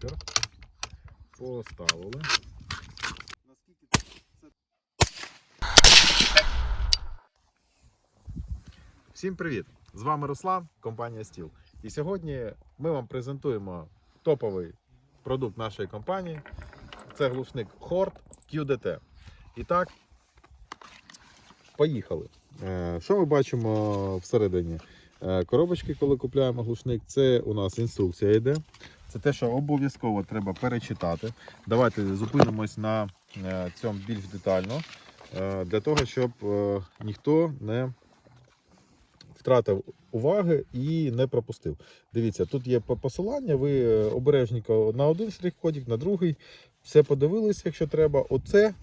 сабвуфер. Поставили. Всім привіт! З вами Руслан, компанія Стіл. І сьогодні ми вам презентуємо топовий продукт нашої компанії. Це глушник Hort QDT. І так, поїхали. Е, Що ми бачимо всередині? Е, Коробочки, коли купуємо глушник, це у нас інструкція йде. Це те, що обов'язково треба перечитати. Давайте зупинимось на е, цьому більш детально, е, для того, щоб е, ніхто не втратив уваги і не пропустив. Дивіться, тут є посилання, ви обережненько на один штрих-кодик, на другий. Все подивилися, якщо треба. Оце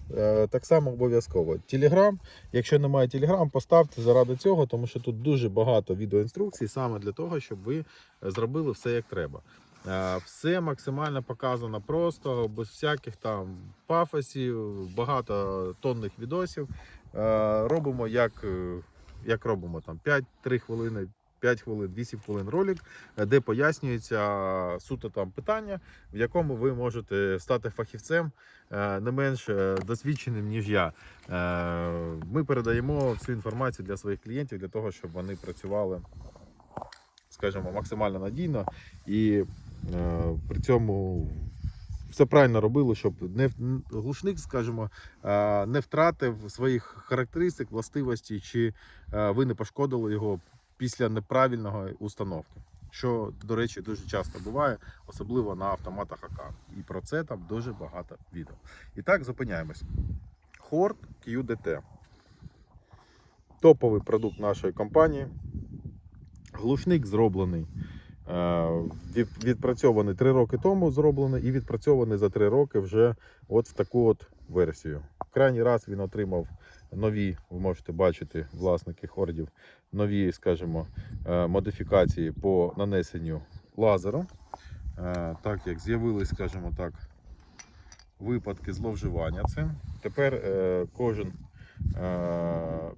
так само обов'язково. Телеграм. Якщо немає телеграм, поставте заради цього, тому що тут дуже багато відеоінструкцій саме для того, щоб ви зробили все як треба. Е, Все максимально показано просто, без всяких там пафосів, багато тонних відосів. Е, Робимо як, е, як робимо там 5-3 хвилини. 5 хвилин, 8 хвилин ролик, де пояснюється суто там питання, в якому ви можете стати фахівцем не менш досвідченим, ніж я. Ми передаємо всю інформацію для своїх клієнтів для того, щоб вони працювали, скажімо, максимально надійно і при цьому все правильно робили, щоб не глушник, скажімо, е, не втратив своїх характеристик, властивостей, чи е, ви не пошкодили його після неправильного установки. Що, до речі, дуже часто буває, особливо на автоматах АК. І про це там дуже багато відео. І так, зупиняємось. Hort QDT. Топовий продукт нашої компанії. Глушник зроблений. Е, від- Відпрацьований 3 роки тому зроблений і відпрацьований за 3 роки вже от в таку от версію. Крайній раз він отримав нові, ви можете бачити, власники хордів, нові, скажімо, е, модифікації по нанесенню лазером. Е, Так як з'явились, скажімо так, випадки зловживання цим. Тепер кожен,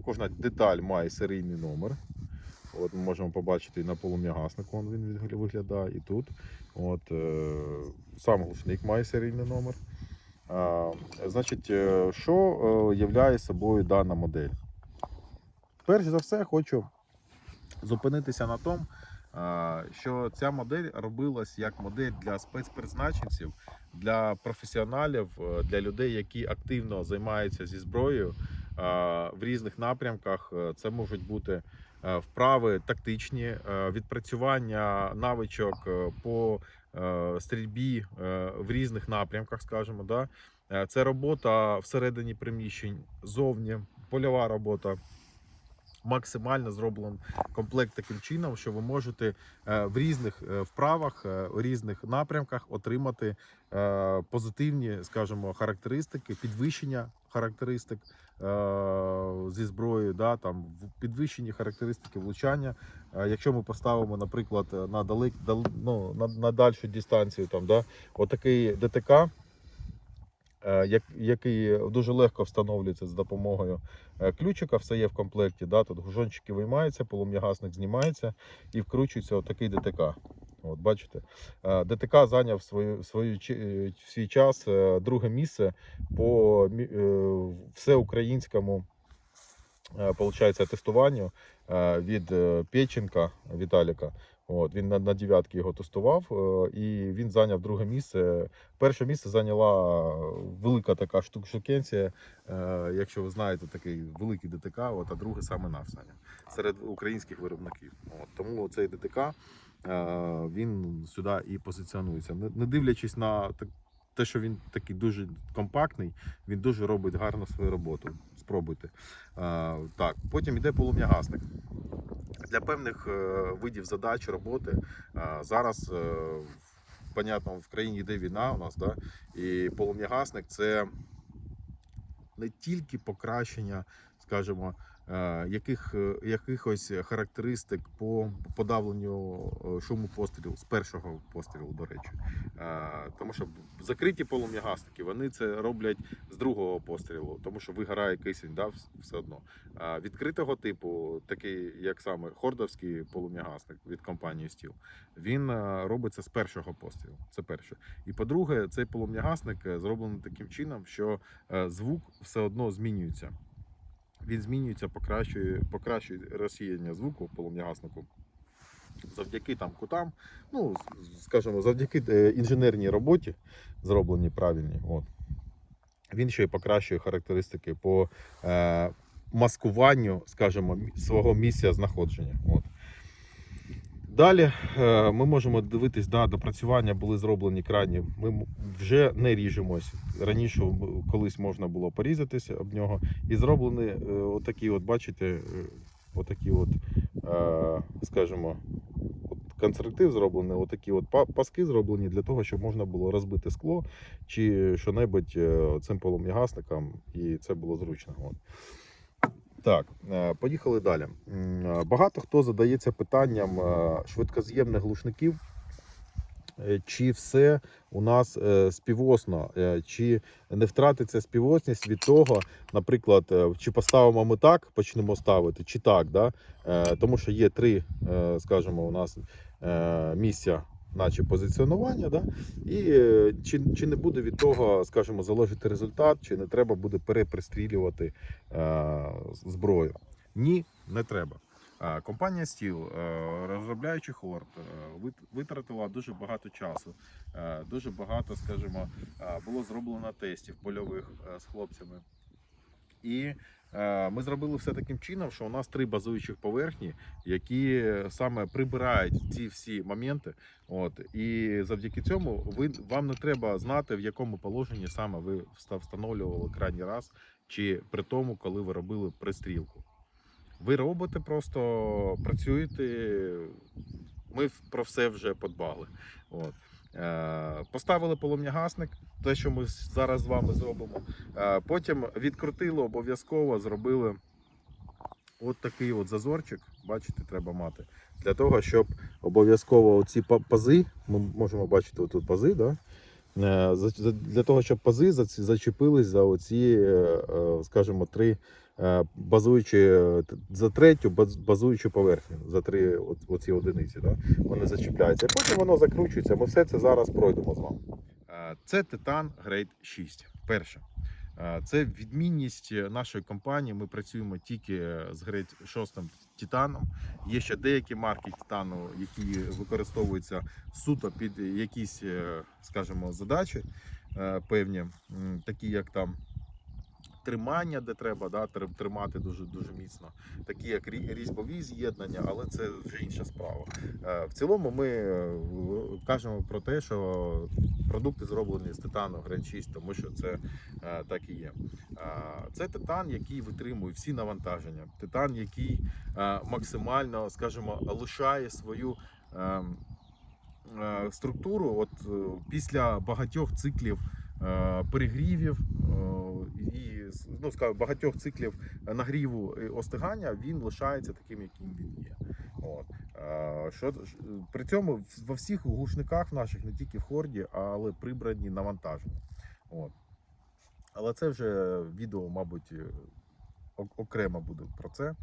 кожна деталь має серійний номер. От ми можемо побачити і на полум'ягаснику він виглядає і тут. От, е, сам глушник має серійний номер. А, значить, е, що е, являє собою дана модель? Перш за все, хочу зупинитися на тому, що ця модель робилась як модель для спецпризначенців, для професіоналів, для людей, які активно займаються зі зброєю в різних напрямках. Це можуть бути вправи тактичні, е, відпрацювання навичок е, по е, стрільбі е, в різних напрямках, скажімо. Да? Е, Це робота всередині приміщень, зовні, польова робота. Максимально зроблен комплект таким чином, що ви можете е, в різних е, вправах, е, у різних напрямках отримати позитивні, скажімо, характеристики, підвищення характеристик зі зброєю, да, там підвищені характеристики влучання. Якщо ми поставимо, наприклад, на далек, дал, ну, на, на дальшу дистанцію, там, да, отакий ДТК, який дуже легко встановлюється з допомогою е, ключика, все є в комплекті. Да, тут гужончики виймаються, полум'ягасник знімається і вкручується отакий ДТК. От, бачите, Е, ДТК зайняв свою, свою, е, свій час е, друге місце по е, всеукраїнському е, получається, тестуванню е, від е, Печенка Віталіка. От, він на, на дев'ятки його тестував, е, і він зайняв друге місце. Перше місце зайняла велика така штук штукенція, е, якщо ви знаєте, такий великий ДТК, от, а друге саме наш зайняв серед українських виробників. От, тому цей ДТК е, він сюди і позиціонується. Не, дивлячись на так- те, що він такий дуже компактний, він дуже робить гарно свою роботу. Спробуйте. Так, потім йде полум'ягасник. Для певних е, видів задач роботи. Зараз, е, понятно, в країні йде війна у нас, да, і полум'ягасник це не тільки покращення, скажімо, яких, е, якихось характеристик по подавленню е, шуму пострілу з першого пострілу, до речі. Е, Тому що закриті полум'ягасники вони це роблять з другого пострілу, тому що вигорає кисень, да, все одно. А відкритого типу, такий як саме хордовський полум'ягасник від компанії Steel, він е, робиться з першого пострілу. Це перше. І по-друге, цей полум'ягасник е, зроблений таким чином, що е, звук все одно змінюється. Він змінюється, покращує, покращує розсіяння звуку полум'ягаснику. Завдяки там кутам, ну скажімо, завдяки е, інженерній роботі, зробленій правильній. От. Він ще й покращує характеристики по е, маскуванню, скажімо, свого місця знаходження. От. Далі е, ми можемо дивитись, да, допрацювання були зроблені крайні. Ми вже не ріжемось. Раніше колись можна було порізатися об нього. І зроблені е, отакі, от, бачите, е, отакі от, скажімо, конструктив зроблений, отакі от паски зроблені для того, щоб можна було розбити скло чи що-небудь цим полум'ягасником, і це було зручно. От. Так, е, поїхали далі. Е, Багато хто задається питанням е, швидкоз'ємних глушників. Чи все у нас співосно, чи не втратиться співосність від того, наприклад, чи поставимо ми так, почнемо ставити, чи так, да? Тому що є три, скажімо, у нас місця, наче позиціонування, да? і е, чи, чи не буде від того, скажімо, залежати результат, чи не треба буде перепристрілювати е, зброю. Ні, не треба. Компанія Steel, е, розробляючи хорд, е, витратила дуже багато часу. Дуже багато, скажімо, було зроблено тестів польових з хлопцями. І ми зробили все таким чином, що у нас три базуючих поверхні, які саме прибирають ці всі моменти. От і завдяки цьому ви вам не треба знати, в якому положенні саме ви встановлювали крайній раз, чи при тому, коли ви робили пристрілку. Ви робите, просто працюєте. Ми про все вже подбали. От. Е, Поставили полум'ягасник, те, що ми зараз з вами зробимо. Е, Потім відкрутили обов'язково, зробили от такий от зазорчик. Бачите, треба мати. Для того, щоб обов'язково ці пази, ми можемо бачити тут пази, да? Е, для того, щоб пази зачепились за оці, е, е, скажімо, три базуючі е, за третю баз- базуючу поверхню, за три оці одиниці. Да? Вони зачіпляються. Потім воно закручується. Ми все це зараз пройдемо з вами. Це Titan Grade 6. Перше. Це відмінність нашої компанії. Ми працюємо тільки з Grade 6 Титаном. Є ще деякі марки Титану, які використовуються суто під якісь, е, скажімо, задачі е, певні, такі як там. Тримання, де треба да, тримати дуже дуже міцно, такі як різьбові з'єднання, але це вже інша справа. Е, В цілому ми е, кажемо про те, що продукти зроблені з титану 6, тому що це е, так і є. Це титан, який витримує всі навантаження. Титан, який максимально, скажімо, лишає свою. ем, Структуру, от після багатьох циклів перегрівів ну, скажімо, багатьох циклів нагріву і остигання, він лишається таким, яким він є. От. Е, Що, при цьому во всіх глушниках наших, не тільки в хорді, але прибрані навантаження. От. Але це вже відео, мабуть, е, окремо буде про це,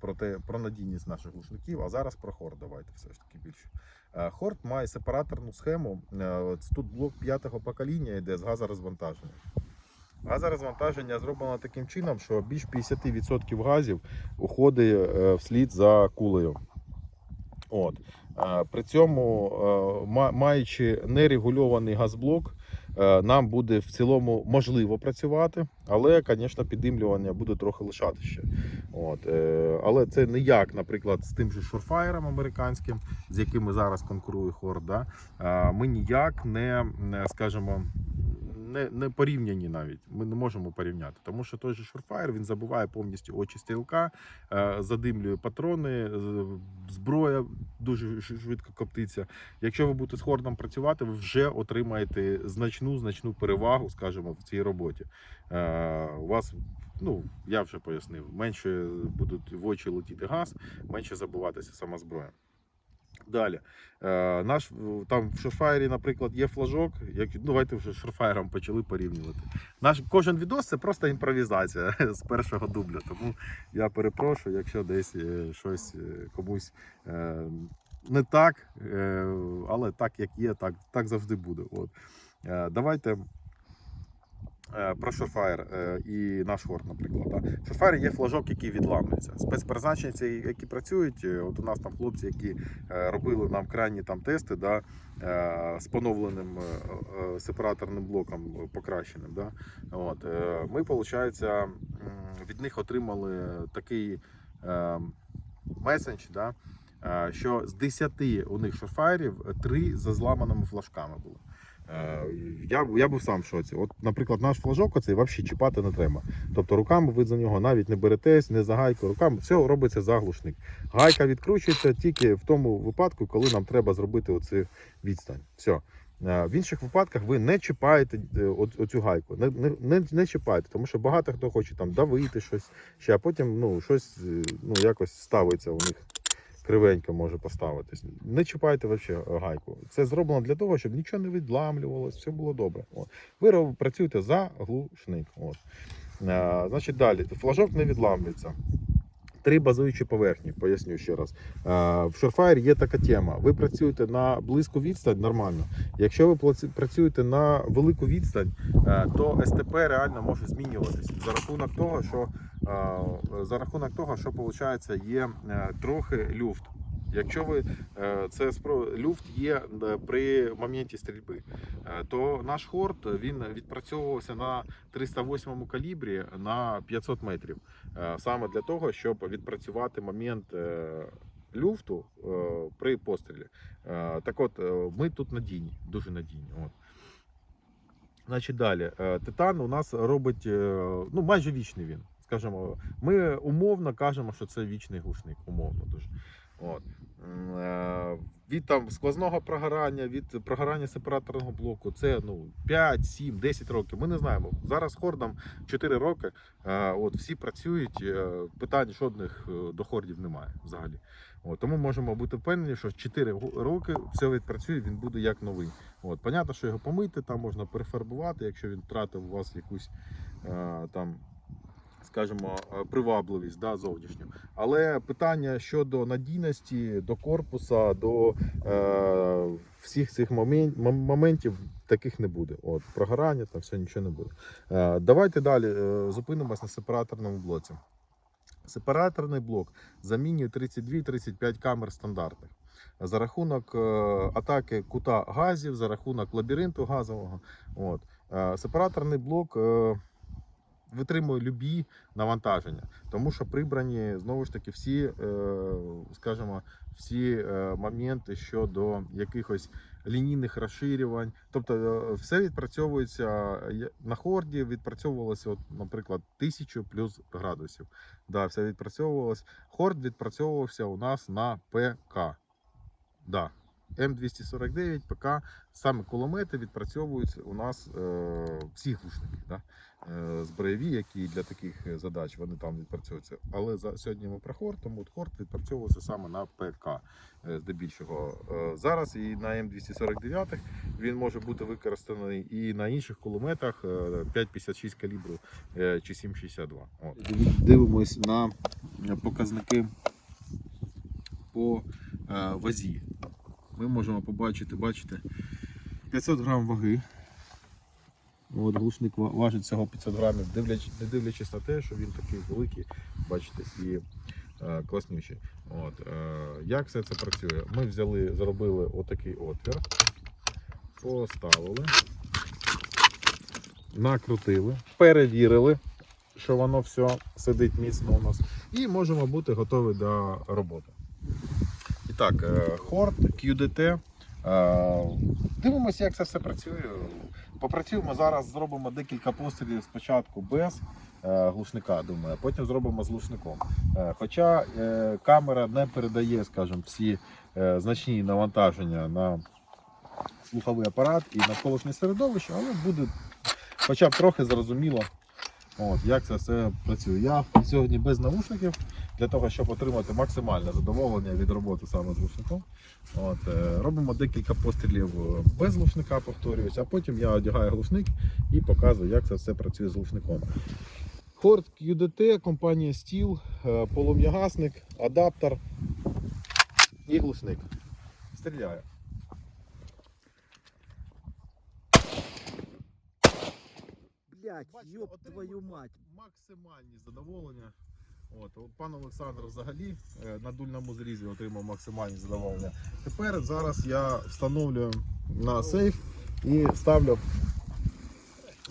про, те, про надійність наших глушників. А зараз про хорд давайте все ж таки більше. Е, Хорд має сепараторну схему. Е, Тут блок п'ятого покоління йде з газорозвантаженням. Газорозвантаження зроблено таким чином, що більш 50% газів уходить е, вслід за кулею. От. Е, При цьому, е, маючи нерегульований газблок, нам буде в цілому можливо працювати, але, звісно, піддимлювання буде трохи лишати ще. От. Але це не як, наприклад, з тим же шурфаєром американським, з якими зараз конкурує Хорд. Да? Ми ніяк не, скажімо, не, не порівняні навіть. Ми не можемо порівняти, тому що той же шурфаєр він забуває повністю очі стрілка, е, задимлює патрони, зброя дуже швидко коптиться. Якщо ви будете з хордом працювати, ви вже отримаєте значну значну перевагу, скажімо, в цій роботі. Е, У вас ну, я вже пояснив, менше будуть в очі летіти газ, менше забуватися сама зброя. Далі, е, наш там в Шорфайрі, наприклад, є флажок. Як, ну, давайте вже з почали порівнювати. Наш кожен відос це просто імпровізація з першого дубля. Тому я перепрошую, якщо десь е, щось е, комусь не так, але так як є, так, так завжди буде. От. Давайте про Surefire е, і наш хорт, наприклад. Surefire є флажок, який відламується. Спецпризначенці, які працюють, е, от у нас там хлопці, які е, робили нам крайні там тести да, е, з поновленим е, е, сепараторним блоком е, покращеним. Да. От, е, ми, виходить, від них отримали такий е, месендж, да, е, що з 10 у них шофайрів 3 за зламаними флажками було. Е, Я, я був сам в шоці. От, наприклад, наш флажок оцей взагалі чіпати не треба. Тобто руками ви за нього навіть не беретесь, не за гайку. Руками все робиться за глушник. Гайка відкручується тільки в тому випадку, коли нам треба зробити оцю відстань. Все. В інших випадках ви не чіпаєте е, оцю гайку. Не, не, не, не чіпаєте, тому що багато хто хоче там давити щось, ще, а потім ну, щось е, ну, якось ставиться у них кривенько може поставитись. Не чіпайте взагалі гайку. Це зроблено для того, щоб нічого не відламлювалось, все було добре. От. Ви працюєте за глушник. От. Е, значить, далі. Флажок не відламлюється. Три базуючі поверхні, поясню ще раз. Е, В Surefire є така тема. Ви працюєте на близьку відстань нормально. Якщо ви працюєте на велику відстань, е, то СТП реально може змінюватись за рахунок того, що е, за рахунок того, що виходить, є трохи люфт. Якщо ви е, це спро- люфт є е, при моменті стрільби, е, то наш хорт він відпрацьовувався на 308 калібрі на 500 метрів. Саме для того, щоб відпрацювати момент люфту при пострілі. Так от, ми тут надійні, дуже надійні. От. Значить, далі. Титан у нас робить ну, майже вічний він. Скажімо, ми умовно кажемо, що це вічний глушник, умовно дуже. От. Е, Від там сквозного прогорання, від прогорання сепараторного блоку, це ну, 5, 7, 10 років. Ми не знаємо. Зараз хордам 4 роки. Е, От, всі працюють, е, питань жодних до хордів немає взагалі. От, тому можемо бути впевнені, що 4 роки все відпрацює, він буде як новий. От, понятно, що його помити, там можна перефарбувати, якщо він втратив у вас якусь там. Скажімо, е, привабливість да, зовнішню. Але питання щодо надійності, до корпуса, до е, всіх цих момент, моментів таких не буде. От, прогорання, там все нічого не буде. Е, давайте далі е, зупинимось на сепараторному блоці. Сепараторний блок замінює 32-35 камер стандартних. За рахунок е, атаки кута газів, за рахунок лабіринту газового. От. Е, Сепараторний блок витримує любі навантаження, тому що прибрані знову ж таки всі, е, скажімо, всі е, моменти щодо якихось лінійних розширювань. Тобто е, все відпрацьовується на хорді, відпрацьовувалося, от, наприклад, 1000 плюс градусів. Да, все відпрацьовувалось. Хорд відпрацьовувався у нас на ПК. Да. М249 ПК, саме кулемети відпрацьовуються у нас е, всі глушники. Да? Е, зброєві, які для таких е, задач вони там відпрацьовуються. Але за сьогодні ми про хорд, тому от хорд відпрацьовувався саме на ПК е, здебільшого. Зараз і на М249 він може бути використаний і на інших кулеметах е, 5,56 калібру чи 7,62. Дивимось на показники по вазі. Ми можемо побачити, бачите, 500 грам ваги. От глушник важить всього 500 грамів, дивляч, не дивлячись на те, що він такий великий, бачите, і е, класнючий. От, е, як все це працює? Ми взяли, зробили отакий отвір, поставили, накрутили, перевірили, що воно все сидить міцно у нас, і можемо бути готові до роботи. І так, е, Хорт, QDT. е, Дивимося, як це все працює. Попрацюємо зараз, зробимо декілька пострілів спочатку без е, глушника, думаю, а потім зробимо з глушником. Е, Хоча е, камера не передає, скажімо, всі значні навантаження на слуховий апарат і навколишнє середовище, але буде хоча б трохи зрозуміло, От, як це все працює. Я сьогодні без навушників для того, щоб отримати максимальне задоволення від роботи саме з глушником. От, е, робимо декілька пострілів е, без глушника, повторююсь, а потім я одягаю глушник і показую, як це все працює з глушником. Хорт QDT, компанія Steel, е, полум'ягасник, адаптер і глушник. Стріляє. Блять, Бачите, ёб твою мать. Максимальні задоволення. От, пан Олександр взагалі е, на дульному зрізі отримав максимальні задоволення. Тепер зараз я встановлюю на сейф і ставлю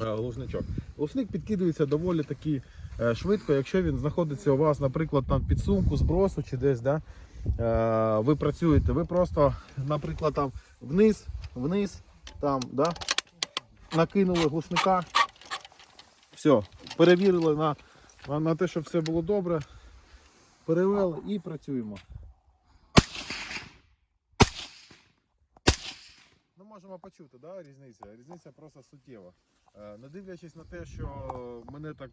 е, глушничок. Глушник підкидується доволі таки е, швидко, якщо він знаходиться у вас, наприклад, там під сумку збросу чи десь, да, ви працюєте, ви просто, наприклад, там вниз, вниз, там, да, накинули глушника. Все, перевірили на, на, на те, щоб все було добре. Перевели і працюємо. Ну, можемо почути, да, різниця. Різниця просто суттєва. Е, Не дивлячись на те, що мене так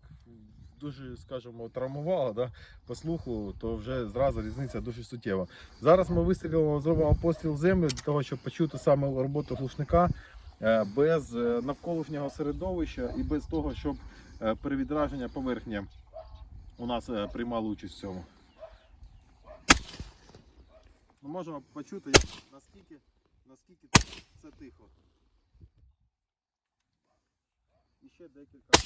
дуже, скажімо, травмувало да, по слуху, то вже зразу різниця дуже суттєва. Зараз ми вистрілимо, зробимо постріл в землю для того, щоб почути саме роботу глушника е, без е, навколишнього середовища і без того, щоб перевідраження поверхні у нас е, приймало участь в цьому. Ми можемо почути, наскільки, наскільки це тихо. І ще декілька.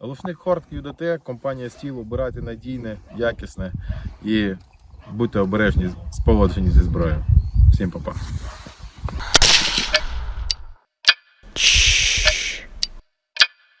Лушник Хорт QDT, компанія Steel, обирайте надійне, якісне і будьте обережні з поводженні зі зброєю. Всім па-па.